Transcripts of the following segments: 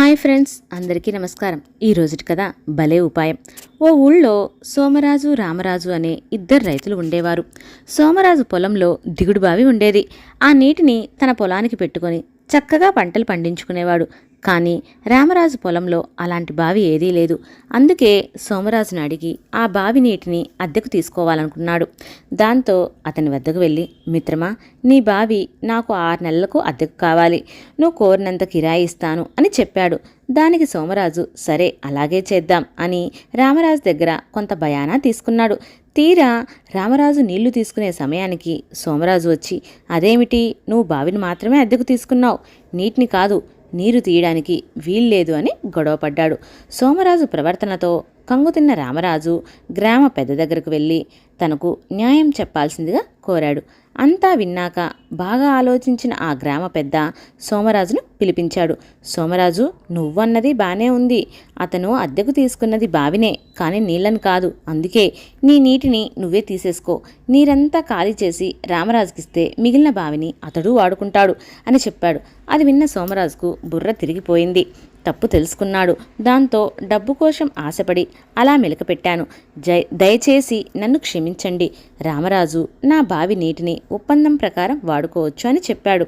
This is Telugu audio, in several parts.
హాయ్ ఫ్రెండ్స్ అందరికీ నమస్కారం. ఈ రోజుటి కదా భలే ఉపాయం. ఓ ఊళ్ళో సోమరాజు రామరాజు అనే ఇద్దరు రైతులు ఉండేవారు. సోమరాజు పొలంలో దిగుడు బావి ఉండేది. ఆ నీటిని తన పొలానికి పెట్టుకొని చక్కగా పంటలు పండించుకునేవాడు. కానీ రామరాజు పొలంలో అలాంటి బావి ఏదీ లేదు. అందుకే సోమరాజును అడిగి ఆ బావి నీటిని అద్దెకు తీసుకోవాలనుకున్నాడు. దాంతో అతని వద్దకు వెళ్ళి మిత్రమా నీ బావి నాకు ఆరు నెలలకు అద్దెకు కావాలి. నువ్వు కోరినంత కిరాయి ఇస్తాను అని చెప్పాడు. దానికి సోమరాజు సరే అలాగే చేద్దాం అని రామరాజు దగ్గర కొంత భయానా తీసుకున్నాడు. తీరా రామరాజు నీళ్ళు తీసుకునే సమయానికి సోమరాజు వచ్చి అదేమిటి? నువ్వు బావిని మాత్రమే అద్దెకు తీసుకున్నావు. నీటిని కాదు నీరు తీయడానికి వీల్లేదు అని గొడవపడ్డాడు సోమరాజు ప్రవర్తనతో కంగుతిన్న రామరాజు గ్రామ పెద్ద దగ్గరకు వెళ్ళి తనకు న్యాయం చెప్పాల్సిందిగా కోరాడు. అంతా విన్నాక బాగా ఆలోచించిన ఆ గ్రామ పెద్ద సోమరాజును పిలిపించాడు. సోమరాజు నువ్వన్నది బానే ఉంది. అతను అద్దెకు తీసుకున్నది బావినే కానీ నీళ్ళని కాదు. అందుకే నీ నీటిని నువ్వే తీసేసుకో. నీరంతా ఖాళీ చేసి రామరాజుకిస్తే మిగిలిన బావిని అతడు వాడుకుంటాడు అని చెప్పాడు. అది విన్న సోమరాజుకు బుర్ర తిరిగిపోయింది. తప్పు తెలుసుకున్నాడు. దాంతో డబ్బు కోసం ఆశపడి అలా మెలకపెట్టాను. జై దయచేసి నన్ను క్షమించండి. రామరాజు నా బావి నీటిని ఒప్పందం ప్రకారం వాడుకోవచ్చు అని చెప్పాడు.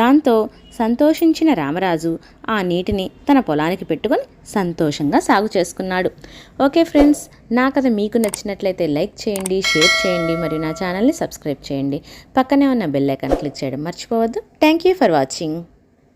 దాంతో సంతోషించిన రామరాజు ఆ నీటిని తన పొలానికి పెట్టుకొని సంతోషంగా సాగు చేసుకున్నాడు. ఓకే ఫ్రెండ్స్ నా కథ మీకు నచ్చినట్లయితే లైక్ చేయండి షేర్ చేయండి మరియు నా ఛానల్ని సబ్స్క్రైబ్ చేయండి. పక్కనే ఉన్న బెల్ ఐకాన్ క్లిక్ చేయడం మర్చిపోవద్దు. Thank you for watching.